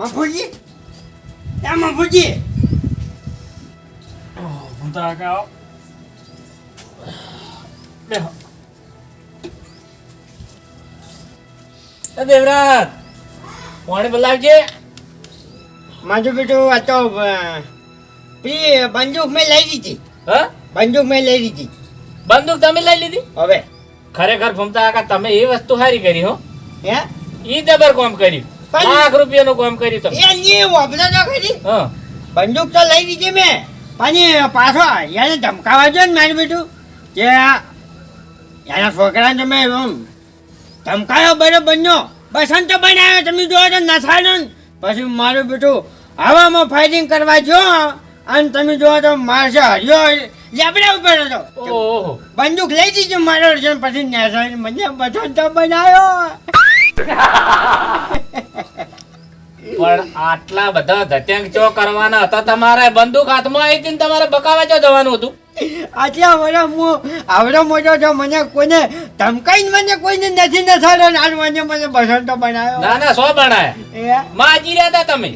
મફુજી? એ મફુજી? કાકા આવો બેહો. એ દેવરાજ પાણી બોલાવજે મારું બેટું આ તો પી બંદૂક મેં લઈ લીધી. હા? બંદૂક મેં લઈ લીધી. બંદૂક તમે લઈ લીધી? હવે. ખરેખર ભૂમતા કાકા તમે એ વસ્તુ સારી કરી હો. હે? ઈ જબર કોમ કર્યું. લાખ રૂપિયાનું કામ કર્યું તમે. એ ની વાપરો તો ખરી હા. બંદૂક તો લઈ લીધી મેં. પણ પાછો એને ધમકાવા જો ને મારું બેટું. કે એના છોકરાને તમે એમ ધમકાયો બરોબર બન્યો બસંત બનાવ્યો. તમે જોવો તો નસાડો ને. પછી મારું બેટું હવામાં ફાઇટિંગ કરવા જો. અને તમે જોવો તો મારશે હર્યો લેબડા ઉપર હતો બંદૂક લઈ દીધી મારો પછી નેસાઈને મને બસંત બનાવ્યો. પણ આટલા બધા ધત્યંગ ચો કરવાના હતા? તમારે બંદૂક હાથમાં આવી હતી તમારે બકાવા ચો જવાનું હતું? આટલા વર્ષ હું આવડો મોટો છો મને કોઈને ધમકાઈને મને કોઈને નથી નસાડો આજ મને મને બસંતો બનાવ્યો ના ના સો બનાયા. માજી રહ્યા હતા તમે.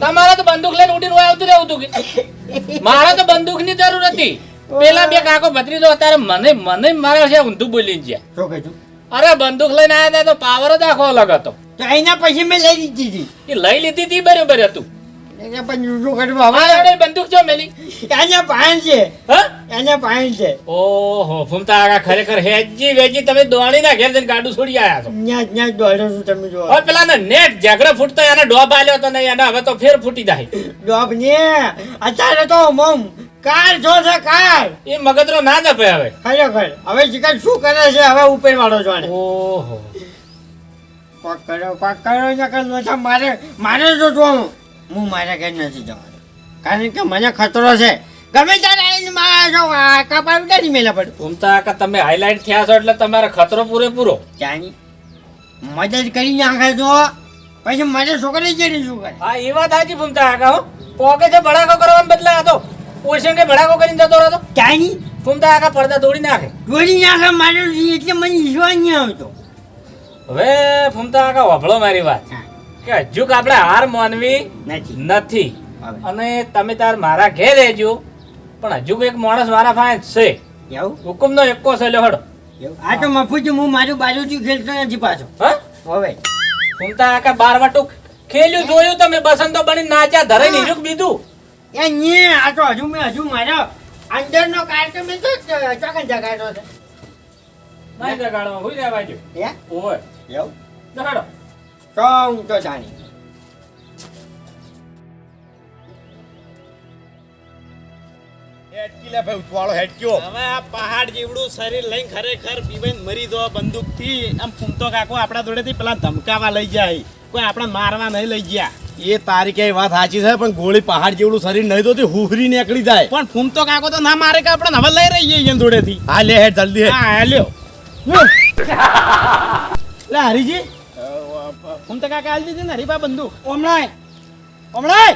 તમારે તો બંદૂક લઈને ઉડીને વહી આવતું રહેવું હતું કે? મારે તો બંદૂકની જરૂર હતી. પેલા બે કાકો ભત્રીજો અત્યારે મને મને મારા છે ઊંધું બોલી ગયા. શું કીધું? અરે બંદૂક લઈને આવ્યા હતા તો પાવર જ આખો અલગ હતો. તો એના પછી મેં લઈ લીધી હતી. એ લઈ લીધી હતી બરોબર હતું. પણ હવે બંદૂક જો મેલી. એને પાણી છે. હા? એને પાન છે. ઓહો ફૂમતા આગા ખરેખર હેજી વેજી તમે દોડી ના ઘેર જઈને ગાડું છોડી આયા છો. ત્યાં ત્યાં દોડો છું તમે જો. હવે પેલા નેટ ઝઘડો ફૂટતો એને ડોબ આલ્યો તો નહીં એને હવે તો ફેર ફૂટી જાય. ડોબ ને. અત્યારે તો મમ કાર છો છે કાર. એ મગજરો ના જપે હવે. ખરેખર. હવે ચિકન શું કરે છે હવે ઉપર વાળો જાણે. ઓહો. પાક કરો પાક કરો ને કર લો મારે મારે જો જોવાનું હું મારા ઘેર નથી જવાનું. કારણ કે મને ખતરો છે. ગમે ત્યારે આવીને મારા જો આ કપાળ ઉડાડી મેલા પડું. ફૂમતા આકા તમે હાઇલાઇટ થયા છો એટલે તમારે ખતરો પૂરેપૂરો. જાણી મદદ કરીને આખા જો. પછી મારે છોકરી જેને શું કરે? હા એ વાત સાચી ફૂમતા આકા હો. પોકે છે ભડાકો કરવાને બદલે હતો ઓશન કે ભડાકો કરીને જતો રહેતો? જાણી ફૂમતા આકા પડદા તોડી નાખે. ગોળી નાખે મારે એટલે મને ઈશ્વર નહીં આવતો. હવે ફૂમતા આગા વભળો મારી વાત. કે હજુ આપણે હાર માનવી નથી. નથી. અને તમે તાર મારા ઘેર રહેજો. પણ હજુ એક માણસ મારા પાસે છે. એવું? હુકમનો એકો છે લ્યો હડો. આ તો મફુજી હું મારું બાજુથી ખેલતો નથી પાછો. હા? હવે. ફૂમતા આખા બાર વાટું ખેલ્યું જોયું તમે બસંતો બની નાચા ધરે નીરુક બીધું. એ ની આ તો હજુ મેં હજુ મારો અંદરનો કાર્ય મેં તો ચોકન જગાડો છે. ના જગાડો હોય રહેવા બાજુ? હે? ઓય. એવું? તો તો જાણી. ભાઈ હવે આ પહાડ જેવડું શરીર લઈને ખરેખર પીવાઈને મરી દો બંદૂકથી આમ ફૂમતો કાકો આપણા જોડેથી પેલા ધમકાવા લઈ જાય. કોઈ આપણે મારવા નહીં લઈ ગયા. એ તારી કઈ વાત સાચી છે પણ ગોળી પહાડ જેવડું શરીર નહીં તો તે હુહરી નીકળી જાય. પણ ફૂમતો કાકો તો ના મારે કે આપણે હવે લઈ રહીએ એમ જોડેથી. હા લે હેડ જલ્દી હા લ્યો. લે હરીજી. ફૂમતો કાકા આલી દીધી ને હરીબા બંદૂક. હમણાં હમણાં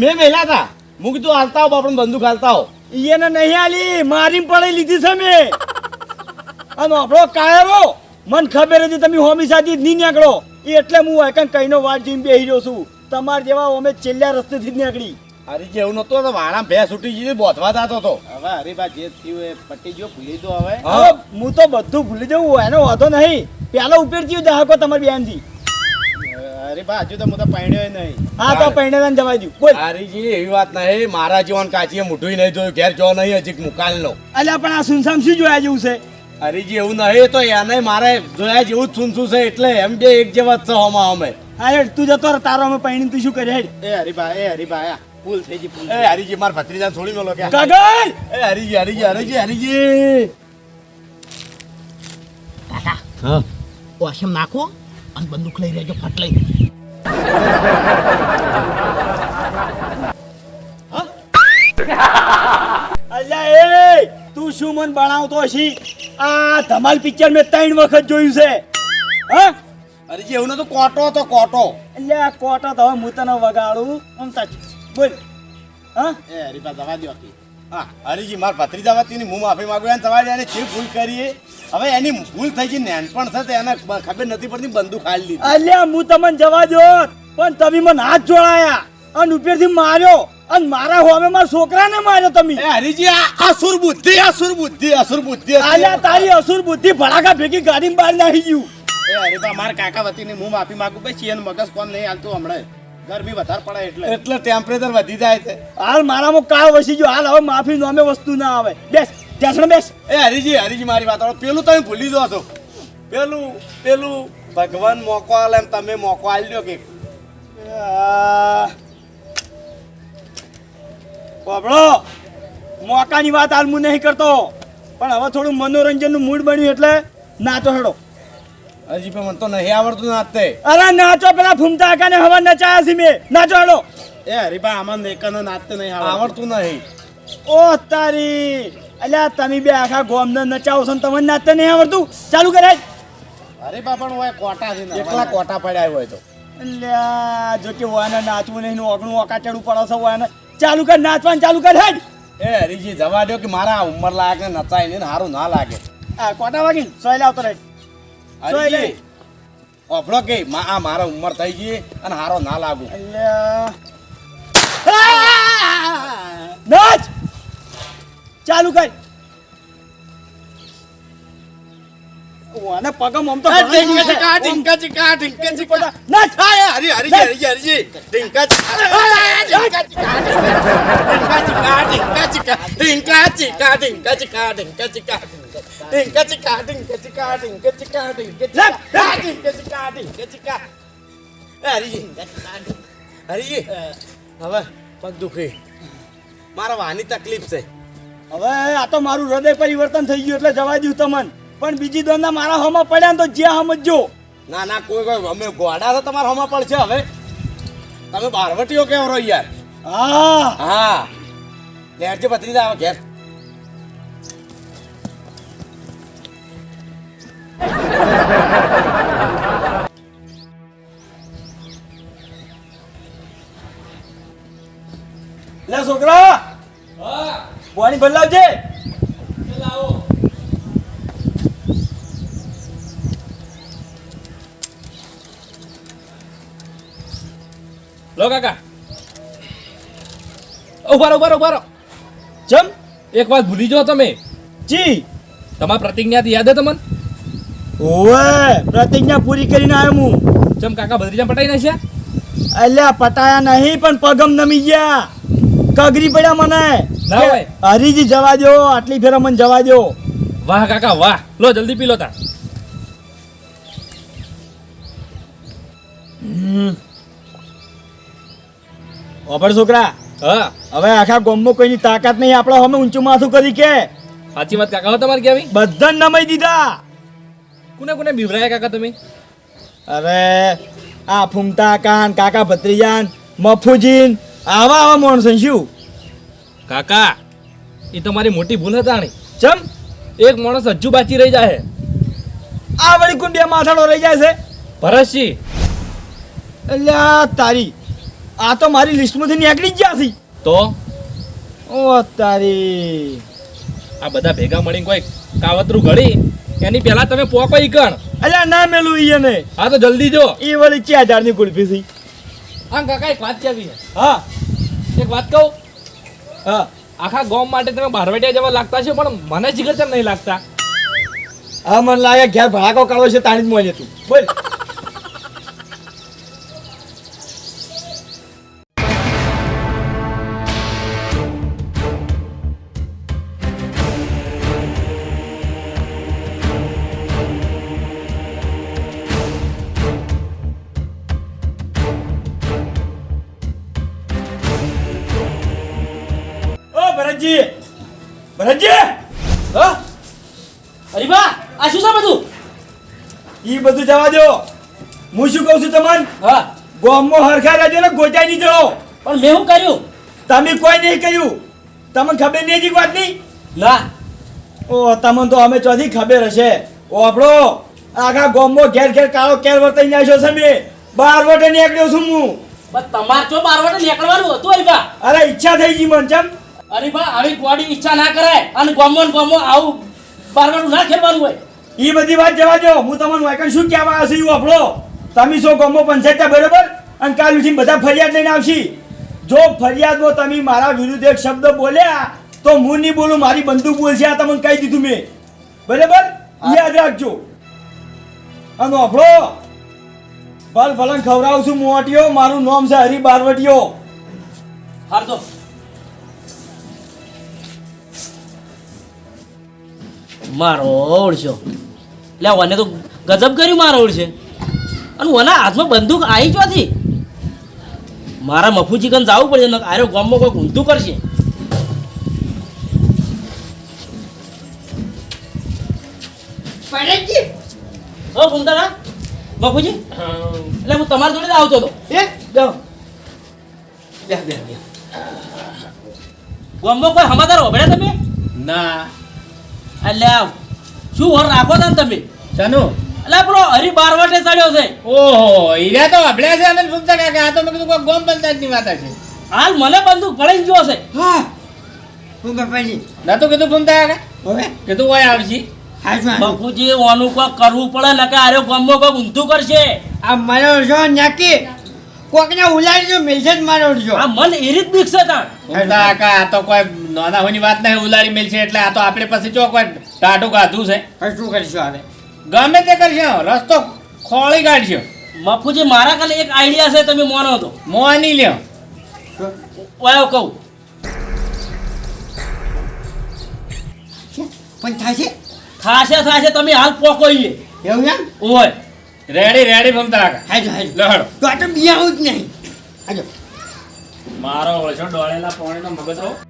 મેં વહેલા હતા હું કીધું હાલતા આવો બાપણ બંદૂક હાલતા આવો. એને નહીં આલી મારી પડી લીધી છે મેં. અને આપણો કાયરો મન ખબર હતી તમે હોમી સાથી નહીં નીકળો. એટલે હું એકન કહીનો વાટ જોઈને બેહી રહ્યો છું. તમારા જેવા અમે છેલ્લા રસ્તેથી જ નીકળી. હરીજી એવું નતો તો વાળા ભેંસ ઉઠી ગઈ બોધવા જતો તો હવે હરીબા જે થયું એ પટી ગયો ભૂલી દો હવે હું તો બધું ભૂલી જવું એનો વાંધો નહીં. પેલા ઉપેર થયું દહાકો તમારી બેનથી. બા હજુ તો હું તો પાડ્યો નહીં. હા તો પૈણે જવા દઉં બોલ. હરીજી એવી વાત નહીં મારા જીવન કાચીએ મોઢું નહીં જોયું ઘેર જો નહીં હજી મુકાલ નો અલ્યા પણ આ સુનસામ શું જોયા જેવું છે? હરીજી એવું નહીં તો એને મારે જોયા જેવું જ સુનસું છે એટલે એમ બે એક જેવા જ છો હોમાં અમે. અરે તું જતો રહે, તારો અમે પૈણી તું શું કરે હેડ. એ હરીબા એ આયા. ભૂલ થઈ ગઈ ભૂલ એ હરીજી માર ભત્રીજા છોડી મેલો કે. કાગળ! એ હરીજી હરીજી હરીજી હરીજી. હા. ઓશમ નાખો અને બંદૂક લઈ રહેજો ફટ લઈ અલ્યા એ તું શું મન બણાવતો છી આ ધમાલ પિક્ચર મેં ત્રણ વખત જોયું છે. હા? અરે એવું નતું કોટો તો કોટો. અલ્યા કોટો તો હવે હું તને વગાડું. આમ સાચું બોલ. હા? એ હરીબા દવા દો હા હરીજી મારા ભત્રીજા વતીની હું માફી માગું એને તમારે એને જે ભૂલ કરીએ. હવે એની ભૂલ થઈ ગઈ નેનપણ છે તે એને ખબર નથી પડતી બંદૂક હાલી લીધી. અલ્યા હું તમને જવા દો પણ તમે મને હાથ જોડાયા અને ઉપરથી માર્યો અને મારા હોમે મારા છોકરાને માર્યો તમે. હરીજી આ અસુર બુદ્ધિ અસુર બુદ્ધિ અસુર બુદ્ધિ અલ્યા તારી અસુર બુદ્ધિ ભડાકા ભેગી ગાડીમાં બહાર નાખી ગયું. એ હરીબા મારા કાકા વતીની હું માફી માગું ભાઈ એનું મગજ કોણ નહીં હાલતું હમણાં? ગરમી વધારે પડે એટલે. એટલે ટેમ્પરેચર વધી જાય છે. હાલ મારામાં કાળ વસી ગયો. હાલ હવે માફી નોમે વસ્તુ ના આવે. બેસ ટેસણ બેસ. એ હરીજી હરીજી મારી વાત. પેલું તમે ભૂલી દો છો. પેલું પેલું ભગવાન મોકો આલે એમ તમે મોકો આલ્યો કે. બબડો મોકાની વાત હાલ હું નહીં કરતો. પણ હવે થોડું મનોરંજનનું મૂડ બન્યું એટલે નાચો હેડો. હરીજી પણ મને તો નહીં આવડતું નાચતે અરે નાચો પેલા ફૂમતા કાને હવા નચાયા છે મેં. નાચો હાલો. એ હરીબા આમાં એકને નાચતે નહીં આવડતું. નહીં. ઓ તારી. અલ્યા તમે બે આખા ગોમને નચાવો છો ને તમને નાચતે નહીં આવડતું? ચાલુ કરે અરે બા પણ હોય કોટા છે એકલા કોટા પડ્યા હોય તો. અલ્યા જો કે વાને નાચવું નહીં ને ઓગણું ઓકાચડું પડો છો વાને ચાલુ કર નાચવાનું ચાલુ કર હેડ. એ હરીજી જવા દો કે મારા ઉંમર લાગે નચાય ને સારું ના લાગે. આ કોટા વાગી સોયલા આવતો રહે. હરીજી ઓફળો કે મા- આ મારા ઉંમર થઈ ગઈ અને હારો ના લાગુ. નાચ ચાલુ કર. વાને પગમ આમ તો ઢીંકા. ચીકા, ઢીંકા ચીકા, ઢીંકા ચીકા. ના આ, હરી, હરીજી, હરીજી, હરીજી. ઢીંકા ચીકા. ઢીંકા ચીકા, ઢીંકા ચીકા, ઢીંકા ચીકા, ઢીંકા ચીકા, ઢીંકા ચીકા, ઢીંકા ચીકા. ઢીંકા ચીકા, ઢીંકા ચીકા, ઢીંકા ચીકા, ઢીંકા ચીકા. ઢીંકા ચીકા, હરી હરીજી, હવે પગ દુખે મારા વાની તકલીફ છે હવે આ તો મારું હૃદય પરિવર્તન થઈ ગયું એટલે જવા દઉં તમને પણ બીજી દોના મારા હોમાં પડ્યા ને તો જ્યાં સમજો ના ના કોઈ કોઈ અમે ગોડા તો તમારા હોમાં પડશે હવે. તમે બારવટીઓ કેવો રહો યાર. હા. હા. લેરજે પતરી આવે ઘેર. લે છોકરા. પાણી બદલાવજે કાકા. ઉભારો ઉભારો ઉભારો ચમ એક વાત ભૂલી જાઓ તમે. જી તમારા પ્રતિજ્ઞાથી યાદ હે તમને? ઓવે પ્રતિજ્ઞા પૂરી કરીને આવ્યો હું. ચમ કાકા બદરીજા પટાઈ નાખ્યા? અલ્યા પટાયા નહીં પણ પગમ નમી ગયા. કગરી પડ્યા મને. ના હોય. હરીજી જવા દો આટલી ફેર મને જવા દો વાહ કાકા વાહ. લો જલ્દી પી લો તા. ઓભર છોકરા હા. હવે આખા ગામમાં કોઈની તાકાત નહીં આપણે અમે ઊંચું માથું કરી કે. સાચી વાત કાકા તમારે કેવી બધાને નમાઈ દીધા. કોને કોને બીવરાયા કાકા તમે? અરે આ ફૂમતા કાન કાકા ભત્રીજાન મફુજીન આવા આવા માણસો શું? કાકા એ તમારી મોટી ભૂલ હતા ચમ? એક માણસ હજુ બાચી રહી જાય આ વળી કુંડિયા માથાડો રહી જાય છે? ભરતસિંહ. અલ્યા તારી આ તો મારી લિસ્ટમાંથી નીકળી જ ગયા છે તો? ઓ તારી. આ બધા ભેગા મળીને કોઈ કાવતરું ઘડી એની પહેલા તમે પોકો ઈ કણ. અલ્યા ના મેલું ઈ ને હા તો જલ્દી જો. એ વળી ચાર હજારની કુલ્ફી છે હા કાકા એક વાત કહેવી હા. એક વાત કહું? હા. આખા ગામ માટે તમે બારવેટિયા જેવા લાગતા છો પણ મને જીગર ચમ નહીં લાગતા? હા મને લાગે ઘેર ભડાકો કાઢો છે તાણી જ મોજે તું. બોલ. અરે બા આ શું છે બધું? ઈ બધું જવા દો. હું શું કહું છું તમને? હા. ગોમમાં હરખા રહેજો ને ગોચાઈ નહીં જવો. પણ મેં શું કર્યું? તમે કોઈ નહીં કર્યું તમને ખબર નહીં હતી વાત નહીં? ના. ઓ તમને તો અમે ચોથી ખબર હશે. ઓ આપણો આખા ગોમમાં ઘેર ઘેર કાળો કેર વર્તાઈ આવ્યો છે મેં. બાર વટે નીકળ્યો છું હું. તમારે તો બાર વટે નીકળવાનું હતું અરે બા અરે ઈચ્છા થઈ ગઈ મન ચમ. અરે બા આવી ગોડી ઈચ્છા ના કરાય. અને ગોમો ગોમો આવું બાર ના ખેલવાનું હોય. એ બધી વાત જવા દો. હું તમને વાયકન શું કહેવા આવશે એવું આપણો તમે શું ગોમો પંચાયત બરોબર? અને કાલ ઉઠીને બધા ફરિયાદ લઈને આવશી. જો ફરિયાદમાં તમે મારા વિરુદ્ધ એક શબ્દ બોલ્યા તો હું નહીં બોલું મારી બંદૂક બોલશે આ તમને કહી દીધું મેં. બરાબર? યાદ રાખજો. અને આપણો ભલ ભલન ખવડાવું છું મોટીઓ મારું નામ છે હરી બારવટીઓ હાર તો. મારો છો. એટલે મને તો ગજબ કર્યું મારોડ છે. અને મને હાથમાં બંદૂક આવી ચોથી મારા મફુજી કન જવું પડશે ને આરો ગામમાં કોઈ ઊંધું કરશે. ઓ ફૂમતારા મફુજી. એટલે હું તમારી જોડે જ આવતો હતો. બેહ, બેહ. ગામમાં કોઈ હમાદાર હોભળ્યા તમે? ના. આ શું વર રાખો તા ને તમે? જાનો એટલે પેલો હરી બારવાટે ચડ્યો છે. ઓહો હીરા તો અભડ્યા છે અમે ફૂમતા કાકા આ તો મેં કીધું કોઈ ગોમ પંચાયતની વાત છે. હાલ મને બંદૂક પડી ગયો છે. હા. હું બાપાજી તો કીધું ફૂમતા કાકા. હવે? કીધું હોય આવશી. બાપુજી ઓનું કોઈ કરવું પડે ને કે આરે ગમો કોઈ ઊંધું કરશે. આ મારો જો નાકી કોકને ઉલાડજો મેલશે જ મારો છો આ મન એ રીત બીક છે તાણ. કાકા આ તો કોઈ નાના હોની વાત નહીં ઉલાડી મેલ છે એટલે આ તો આપણે પછી જો કોઈ ટાટું કાધું છે. શું કરીશું આને ગમે તે કરશો રસ્તો ખોળી કાઢશો. બાપુજી મારા કાલે એક આઈડિયા છે તમે મોનો તો. મોની લ્યો. ઓયો કહું. પણ થાશે? થાશે થાશે તમે હાલ પોકો ઈએ. એવું એમ? ઓય. રેડી રેડી ભમતા હાજો હાજો લહડો તો આ તો બિયા જ નહીં. હાજો મારો ઓળશો ડોળેલા પાણીનો મગજરો એ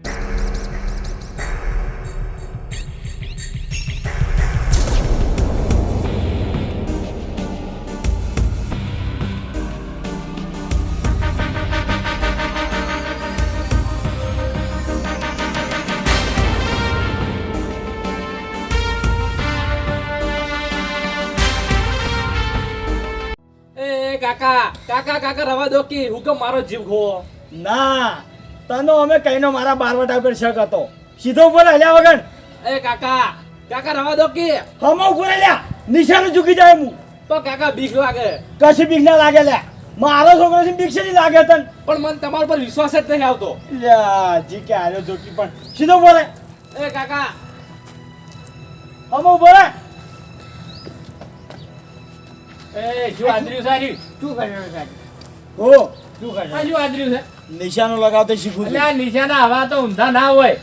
કાકા કાકા કાકા રવા દો કે હુકમ મારો જીવ ખો ના તનો અમે કઈનો મારા બારવટા ઉપર શક હતો. સીધો ઉપર હલ્યા વગર. એ કાકા કાકા રવા દો કે? હમો ઉપર હલ્યા. નિશાન ચૂકી જાય હું. તો કાકા બીક લાગે. કશી બીક ના લાગે લ્યા મારો છોકરો છે બીક છે નહીં લાગે તન. પણ મને તમારા પર વિશ્વાસ જ નહીં આવતો. લ્યા જી કે આલ્યો જોકી પણ. સીધો બોલે એ કાકા. હમો બોલે એ શું આદર્યું સારી શું કરવાનું આદર્યું છે? નિશાનો લગાવતો શીખું છું. આ નિશાના હવા તો ઊંધા ના હોય.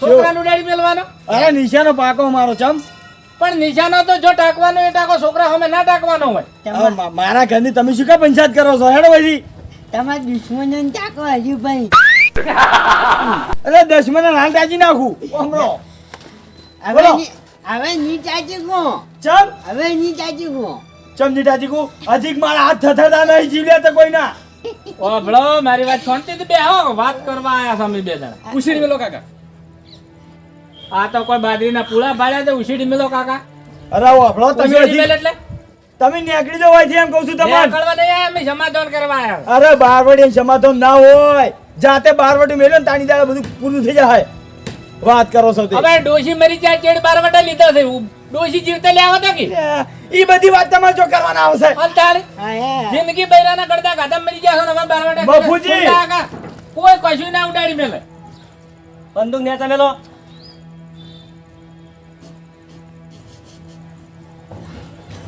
છોકરાનું ડેડી મેલવાનો? અરે નિશાનો પાકો મારો ચમ. પણ નિશાનો તો જો ટાકવાનો એ ટાકો છોકરા સામે ના ટાકવાનો હોય. મારા ઘરની તમે શું કા પંચાયત કરો છો? હેડો ભાઈ તમારા દુશ્મનોને તાકો હજુ ભાઈ. અરે દસમાના ના ટાચી નાખું. હમણો હવે હવે ની ચાચી ગો. ચમ. હવે ની ચાચી ગો. ચમ જીટાજી કુ હજી મારા હાથ થથરતા નહીં જીવ્યા તો કોઈ ના ઓભળો મારી વાત શાંતિથી બેહો વાત કરવા આયા સામે બે જણા. ઉછીડી મેલો કાકા. આ તો કોઈ બાદરીના પૂળા ભાડ્યા તો ઉછીડી મેલો કાકા. અરે વાપડો તમે એટલે? તમે નીકળી જાવ અહીંથી એમ કહું છું તમને. કરવા નહીં આયા અમે સમાધાન કરવા આયા. અરે બારવડી સમાધાન ના હોય. જાતે બારવડી મેલ્યો ને તાણી દાડા બધું પૂરું થઈ જાય. વાત કરો છો તે. હવે ડોશી મરી જાય ચેડ બાર વટા લીધો છે? ડોશી જીવતા લેવા તો કે? એ બધી વાત તમારે જો કરવાના આવશે. અંતાળ જિંદગી બૈરાના કરતા ગાધા મરી ગયા છો ને હવે બાર વટા બાપુજી! કોઈ કશું ના ઉડાડી મેલે. બંદૂક ને તમે લો.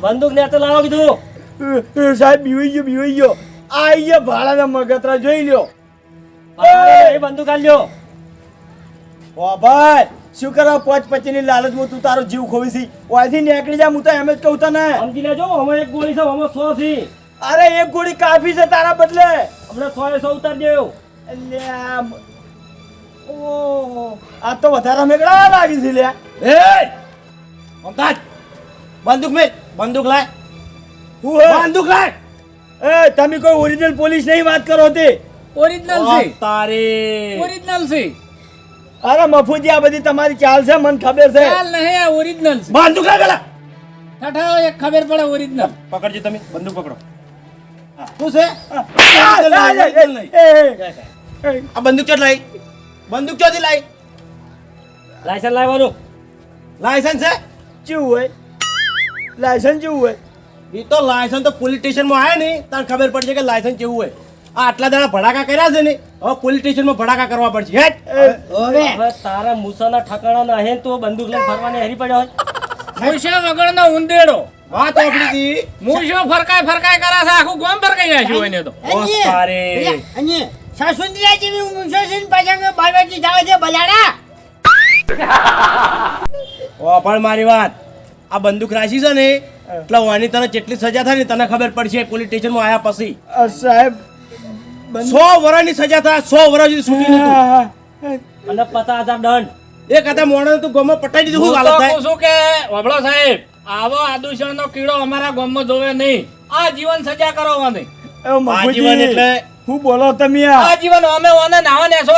બંદૂક ને લાવો કીધું. સાહેબ બીવી ગયો બીવી ગયો. આ અહીંયા ભાડાના મગતરા જોઈ લ્યો. એ બંદૂક આલ્યો ઓ ભાઈ! શું કરવા પોચ પચીની લાલચમાં તું તારો જીવ ખોવી છી. ઓયથી નીકળી જા હું તો એમ જ કહું તને. સમજી લેજો અમે એક ગોળી છે અમે સો છી અરે એક ગોળી કાફી છે તારા બદલે. અમને સો એ સો ઉતાર દેવ મ- આ તો વધારે મેગડા લાગી છે લ્યા એ! મમતાજ બંદૂક મે. બંદૂક લાય. હું હે? બંદૂક લાય. એ તમે કોઈ ઓરિજિનલ પોલીસ નહીં વાત કરો તે. ઓરિજિનલ છે. તારે ઓરિજિનલ છે. અરે મફુજી આ બધી તમારી ચાલ છે મને ખબર છે. ચાલ નહીં આ ઓરિજિનલ છે. બંદૂક પેલા? ઠઠાઓ એક ખબર પડે ઓરિજિનલ પકડજો તમે બંદૂક પકડો. શું છે? આ બંદૂક ચોટ લાઈ બંદૂક ચોથી લાઈ લાયસન્સ લાવવાનું. લાયસન્સ છે? ચેવું હોય? લાયસન્સ ચેવું હોય? એ તો લાયસન્સ તો પોલીસ સ્ટેશનમાં આવે ને તાર ખબર પડશે કે લાયસન્સ કેવું હોય. આ આટલા દાડા ભડાકા કર્યા છે ને? હવે પોલીસ સ્ટેશનમાં ભડાકા કરવા પડશે. હેટ! હવે તારા મૂસાના ઠકાણા ના તો બંદૂક લઈને ફરવાની હરી પડ્યો હોય. મૂછો વગરનો ઉંદેડો. વાત આપણી દી મૂસો ફરકાય ફરકાય કરે છે આખું ગોમ ફરકાઈ નાખ્યું એને તો. ઓ તારે. અને સાસુંદરા જેવી મૂસો છે ને પાછા બારબાજી જાવે છે બલાડા. ઓ પણ મારી વાત આ બંદૂક રાખી છે ને એટલે વાની તને જેટલી સજા થાય ને તને ખબર પડશે પોલીસ સ્ટેશનમાં આયા પછી. સાહેબ સો વર્ષની સજા થાય સો વર્ષ સુધી છૂટી નતું અને પચાસ હજાર દંડ. એક હતા મોડે તું ગમો પટાઈ દીધું. શું હાલત થાય? શું કે વબળો સાહેબ આવો આદુષણનો કીડો અમારા ગામમાં જોવે નહીં. આ જીવન સજા કરવાની એ જીવન એટલે? શું બોલો તમે આ. આ જીવન અમે ઓને નાવા નેસો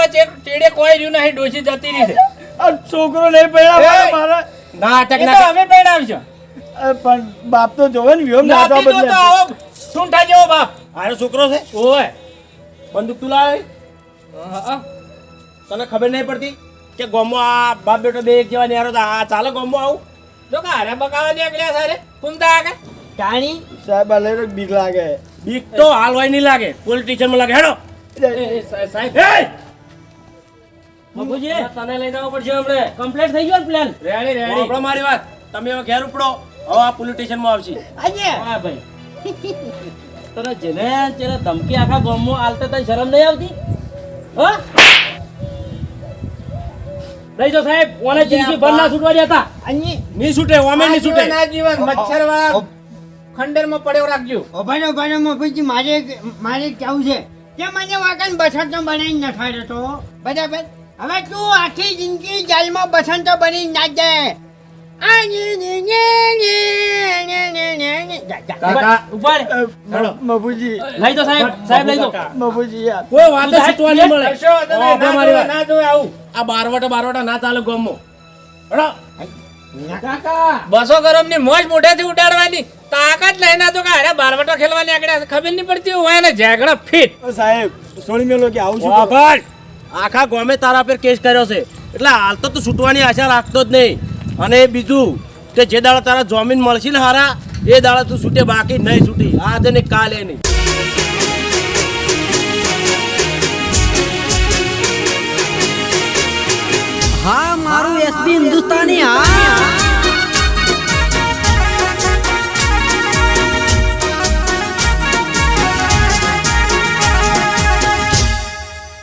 ચેડે કોઈ રહ્યું નહીં ડોસી જતી રહી છે. આ છોકરો નહીં પડ્યા એ! મારા નાટક ના અમે પડાવશું અ, પણ બાપ તો જોવે ને વ્યોમ નાતા બદલે. તો આવો સૂંઠા જેવો બાપ? આરો છોકરો છે? ઓય. બંદૂક તું લાવે? તને ખબર નહીં પડતી કે ગોમો આ બાપ બેટો બે એક જેવા ન્યારો હતા? આ ચાલે ગોમો આવું. જો કે હારે બકાવા નીકળ્યા સારે કુંતા આગળ? ટાણી? સાહેબ અલે બીક લાગે. બીક તો હાલ હોય નહીં લાગે. પોલીસ સ્ટેશનમાં લાગે. હેડો. સાહેબ. હે બાપુજી તને લઈ જવા પડશે આપણે કમ્પ્લીટ થઈ ગયો ને પ્લાન રેડી રેડી. આપણો મારી વાત. તમે હવે ઘેર ઉપડો. હવે આ પોલીસ સ્ટેશનમાં આવશે. આજે હા ભાઈ. તને જેને જેને ધમકી આખા ગામમાં આલતે તને શરમ નહીં આવતી? હા? લઈ જો સાહેબ ઓને જિંદગી ભર ના છૂટવા દેતા. અને નહીં છૂટે ઓમે ની છૂટે. ના જીવન મચ્છર વાળા ખંડેરમાં પડ્યો રાખજો. ઓભાનો ઓભાનો મફુજી મારે મારે કેવું છે? કે મને વાકન બસંતો બનાવીને નખાડ્યો તો? બરાબર? હવે તું આખી જિંદગી જેલમાં બસંતો બની ના જાય. લઈ સાહેબ સાહેબ લઈ કોઈ વાત નહીં મળે. ના જોવે, વાત. ના જોવે આવું. આ બારવટા બારવટા ના ચાલે ગોમો બસો ગરમની મોજ મોઢેથી ઉડાડવાની. તાકાત લઈને તો કે અરે બારવટો ખેલવાની આગળ ખબર નહીં પડતી હોય ને ઝેગડો ફીટ. સાહેબ સોળી મેલો કે આવું છું આખા ગોમે તારા પર કેસ કર્યો છે. એટલે હાલ તો તું છૂટવાની આશા રાખતો જ નહીં. અને બીજું કે જે દાડા તારા જમીન મળશે ને હારા, એ દાડા તું છૂટે, બાકી નહીં છૂટી. આજે ને કાલે નહીં હા, મારું એસબી હિન્દુસ્તાની, હા.